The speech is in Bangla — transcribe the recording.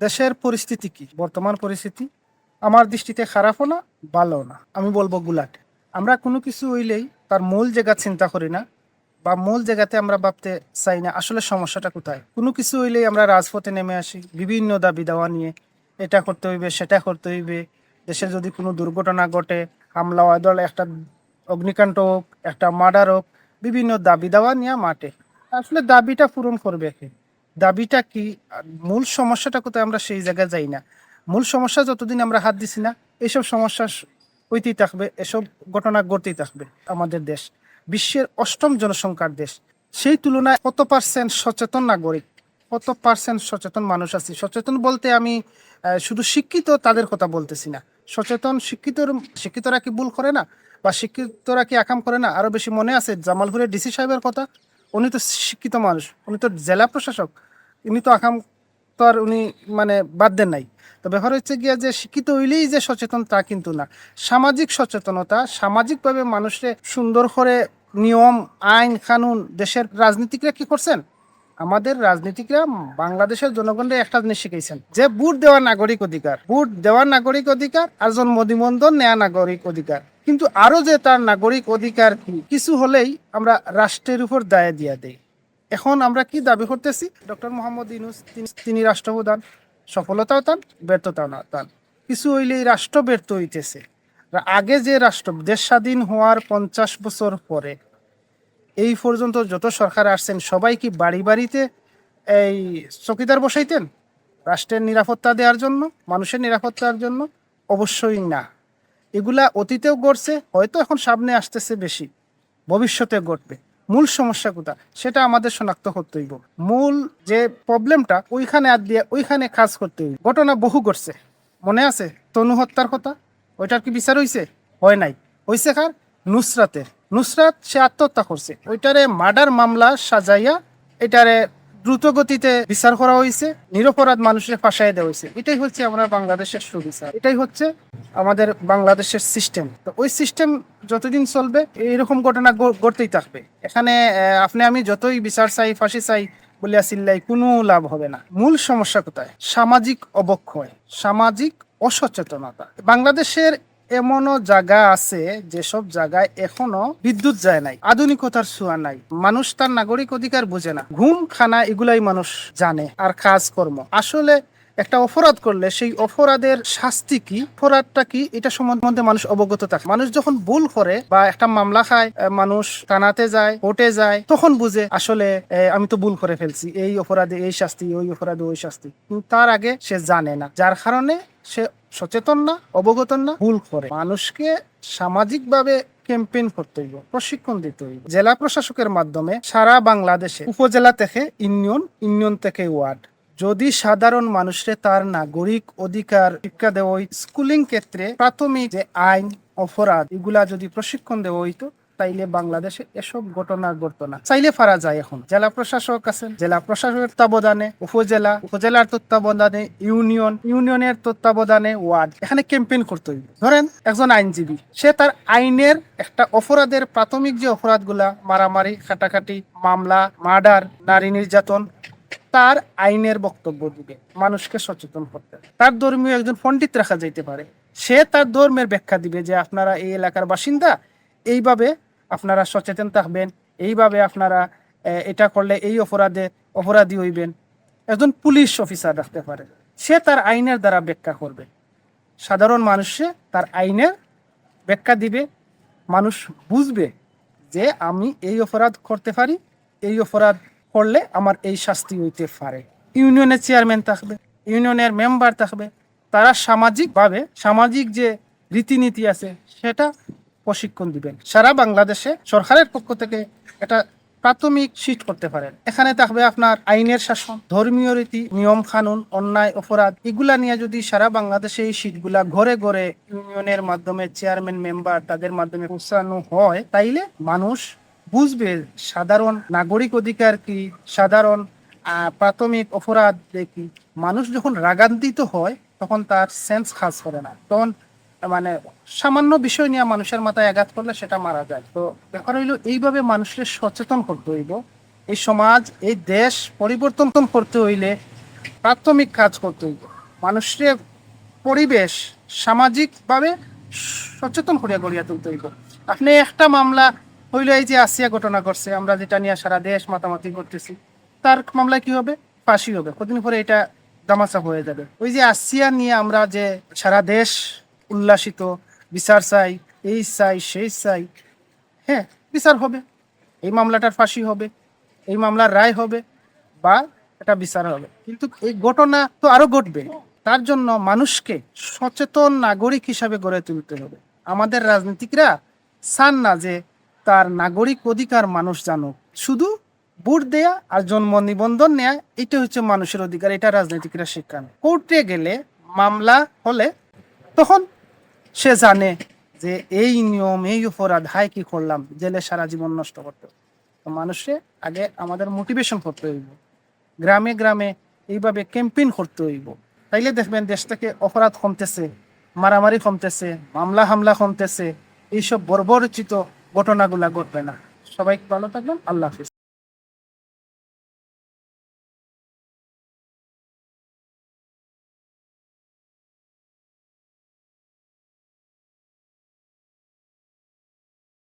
দেশের পরিস্থিতি কি? বর্তমান পরিস্থিতি? আমার দৃষ্টিতে খারাপও না ভালো না। আমি বলব গুলাট। আমরা কোনো কিছু হইলেই তার মূল জায়গা চিন্তা করি না, বা মূল জায়গাতে আমরা ভাবতে চাই না, আসলে সমস্যাটা কোথায়? কোনো কিছু হইলেই আমরা রাজপথে নেমে আসি, বিভিন্ন দাবি দাওয়া নিয়ে। এটা করতে হইবে, সেটা করতে হইবে। দেশে যদি কোনো দুর্ঘটনা ঘটে, হামলা হয় দলে একটা অগ্নিকাণ্ড হোক, একটা মার্ডার হোক, বিভিন্ন দাবি দাওয়া নিয়ে মাঠে। আসলে দাবিটা পূরণ করবে দাবিটা কি? মূল সমস্যাটা কোথায় আমরা সেই জায়গায় যাই না। মূল সমস্যা যতদিন আমরা হাত দিছি না, এসব সমস্যা হইতেই থাকবে, এসব ঘটনা ঘটতেই থাকবে আমাদের দেশ। বিশ্বের অষ্টম জনসংখ্যার দেশ। সেই তুলনায় কত পার্সেন্ট সচেতন নাগরিক, কত পার্সেন্ট সচেতন মানুষ আছে? সচেতন বলতে আমি শুধু শিক্ষিত তাদের কথা বলতেছি না। সচেতন শিক্ষিত শিক্ষিতরা কি ভুল করে না? বা শিক্ষিতরা কি আকাম করে না? আরও বেশি মনে আছে জামালপুরের ডিসি সাহেবের কথা? উনি তো শিক্ষিত মানুষ, উনি তো জেলা প্রশাসক। উনি তো আকাম তো আর উনি মানে বাদ দেন নাই। তো ব্যাপার হচ্ছে গিয়া যে শিক্ষিত হইলেই যে সচেতন তা কিন্তু না। সামাজিক সচেতনতা, সামাজিকভাবে মানুষের সুন্দর করে নিয়ম, আইন, কানুন দেশের রাজনীতিকরা কি করছেন? আমাদের রাজনীতিকরা বাংলাদেশের জনগণের একটা জিনিস শিখাইছেন যে ভোট দেওয়া নাগরিক অধিকার। ভোট দেওয়ার নাগরিক অধিকার আর জন্ম নিবন্ধন নেয়া নাগরিক অধিকার। কিন্তু আরও যে তার নাগরিক অধিকার কিছু হলেই আমরা রাষ্ট্রের উপর দায় দিয়া দেই। এখন আমরা কি দাবি করতেছি? ডক্টর মোহাম্মদ ইউনুস, তিনি- রাষ্ট্রপ্রধান, সফলতাও তান ব্যর্থতাও না তান কিছু হইলেই রাষ্ট্র ব্যর্থ হইতেছে। আগে যে রাষ্ট্র, দেশ স্বাধীন হওয়ার পঞ্চাশ বছর পরে, এই পর্যন্ত যত সরকার আসছেন, সবাই কি বাড়ি বাড়িতে এই চকিদার বসাইতেন? রাষ্ট্রের নিরাপত্তা দেওয়ার জন্য, মানুষের নিরাপত্তার জন্য? অবশ্যই না। এগুলা অতীতেও ঘটছে, হয়তো এখন সামনে আসতেছে বেশি ভবিষ্যতে ঘটবে। মূল সমস্যা কোথা সেটা আমাদের শনাক্ত করতে হইব মূল যে প্রবলেমটা, ওইখানে আর দিয়ে ওইখানে কাজ করতে হইব ঘটনা বহু ঘটছে। মনে আছে? তনু হত্যার কথা? ওইটার কি বিচার হইছে? হয় নাই। হইছে কার? নুসরাতের। নুসরাত সে আত্মহত্যা করছে। ওইটারে মার্ডার মামলা সাজাইয়া এটারে দ্রুত গতিতে বিচার করা হয়েছে, নিরপরাধ মানুষের ফাঁসাই দেওয়া হয়েছে। এটাই হচ্ছে আমরা বাংলাদেশের সুবিচার। এটাই হচ্ছে আমাদের বাংলাদেশের সিস্টেম তো ওই সিস্টেম যতদিন চলবে, এইরকম ঘটনা ঘটতেই থাকবে। এখানে আপনি, আমি যতই বিচার চাই, ফাঁসি চাই বলিয়া চিল্লাই, কোনো লাভ হবে না। মূল সমস্যা কোথায়? সামাজিক অবক্ষয়, সামাজিক অসচেতনতা। বাংলাদেশের এমনও জায়গা আছে যেসব জায়গায় এখনও বিদ্যুৎ যায় নাই, আধুনিকতার ছোঁয়া নাই। মানুষ তার নাগরিক অধিকার বোঝে না। ঘুম খানা এগুলাই মানুষ জানে আর কাজকর্ম। আসলে একটা অপরাধ করলে সেই অপরাধের শাস্তি কি? অপরাধটা কি? এটা সম্বন্ধে মানুষ অবগত থাকে। মানুষ যখন ভুল করে বা একটা মামলা খায় মানুষ থানাতে যায়, কোর্টে যায়, তখন বুঝে আসলে আমি তো ভুল করে ফেলছি। এই অপরাধে এই শাস্তি, ওই অপরাধে ওই শাস্তি। কিন্তু তার আগে সে জানে না। যার কারণে সে সচেতন না অবগত না, ভুল করে। মানুষকে সামাজিকভাবে ক্যাম্পেইন করতে হইব, প্রশিক্ষণ দিতে হইব। জেলা প্রশাসকের মাধ্যমে সারা বাংলাদেশে উপজেলা থেকে ইউনিয়ন ইউনিয়ন থেকে ওয়ার্ড যদি সাধারণ মানুষের তার নাগরিক অধিকার, শিক্ষা দেওয়া স্কুলিং ক্ষেত্রে প্রাথমিক যে আইন, অপরাধ, এগুলা যদি প্রশিক্ষণ দেওয়া হইতো, তাইলে বাংলাদেশে এসব ঘটনা ঘটতো না। চাইলে পারা যায় এখন। জেলা প্রশাসক আছেন। জেলা প্রশাসকের তত্ত্বাবধানে, উপজেলা, উপজেলার তত্ত্বাবধানে, ইউনিয়ন, ইউনিয়নের তত্ত্বাবধানে ওয়ার্ড। এখানে ক্যাম্পেইন করতে ধরেন একজন আইনজীবী, সে তার আইনের একটা অপরাধের প্রাথমিক যে অপরাধগুলা, মারামারি কাটাকাটি মামলা, মার্ডার, নারী নির্যাতন তার আইনের বক্তব্য দিবে, মানুষকে সচেতন করতে। তার ধর্মীয় একজন পণ্ডিত রাখা যাইতে পারে। সে তার ধর্মের ব্যাখ্যা দিবে যে আপনারা এই এলাকার বাসিন্দা, এইভাবে আপনারা সচেতন থাকবেন, এইভাবে আপনারা এটা করলে এই অপরাধে অপরাধী হইবেন। একজন পুলিশ অফিসার রাখতে পারে। সে তার আইনের দ্বারা ব্যাখ্যা করবে। সাধারণ মানুষে তার আইনের ব্যাখ্যা দিবে। মানুষ বুঝবে যে আমি এই অপরাধ করতে পারি, এই অপরাধ করলে আমার এই শাস্তি হইতে পারে। ইউনিয়নের চেয়ারম্যান থাকবে, ইউনিয়নের মেম্বার থাকবে। তারা সামাজিকভাবে সামাজিক যে রীতিনীতি আছে, সেটা প্রশিক্ষণ দিবেন। সারা বাংলাদেশে সরকারের পক্ষ থেকে এটা প্রাথমিক শীট করতে পারেন। এখানে থাকবে আপনার আইনের শাসন, ধর্মীয় রীতি, নিয়ম কানুন, অন্যায়, অপরাধ, এগুলা নিয়ে যদি সারা বাংলাদেশে এই শীটগুলা ঘরে ঘরে ইউনিয়নের মাধ্যমে চেয়ারম্যান, মেম্বার তাদের মাধ্যমে পৌঁছানো হয়, তাইলে মানুষ বুঝবে সাধারণ নাগরিক অধিকার কি, সাধারণ প্রাথমিক অপরাধ কি। মানুষ যখন রাগান্বিত হয়, তখন তার সেন্স কাজ করে না। তখন মানে সামান্য বিষয় নিয়ে মানুষের মাথায় আঘাত করলে সেটা মারা যায়। তো ব্যাপার হইল, এইভাবে মানুষের সচেতন করতে হইব। এই সমাজ, এই দেশ পরিবর্তন করতে হইলে প্রাথমিক কাজ করতে হইব। মানুষের পরিবেশ সামাজিকভাবে সচেতন করিয়া গড়িয়া তুলতে হইব। আপনি একটা মামলা হইল এই যে আসিয়া ঘটনা করছে আমরা যেটা নিয়ে সারা দেশ মাতামাতি করতেছি, তার মামলায় কি হবে? ফাঁসি হবে। কদিন পরে এটা দামাচা হয়ে যাবে। ওই যে আসিয়া নিয়ে আমরা যে সারা দেশ উল্লাসিত, বিচার চাই, এই চাই, সেই চাই হ্যাঁ বিচার হবে। এই মামলাটার ফাঁসি হবে, এই মামলার রায় হবে, বা এটা বিচার হবে। কিন্তু এই ঘটনা তো আরও ঘটবে। তার জন্য মানুষকে সচেতন নাগরিক হিসাবে গড়ে তুলতে হবে। আমাদের রাজনীতিকরা চান না যে তার নাগরিক অধিকার মানুষ জানুক। শুধু ভোট দেয়া আর জন্ম নিবন্ধন নেয়া এটা হচ্ছে মানুষের অধিকার, এটা রাজনীতিকরা শিক্ষা কোর্টে গেলে মামলা হলে তখন সে জানে যে এই নিয়ম, এই অপরাধ হাই কি করলাম, জেলে সারা জীবন নষ্ট করতে তো মানুষে আগে আমাদের মোটিভেশন করতে হইব। গ্রামে গ্রামে এইভাবে ক্যাম্পেইন করতে হইব। তাইলে দেখবেন দেশ থেকে অপরাধ কমতেছে, মারামারি কমতেছে, মামলা হামলা কমতেছে, এইসব বর্বরচিত ঘটনাগুলা ঘটবে না। সবাই ভালো থাকবেন আল্লাহ হাফিজ।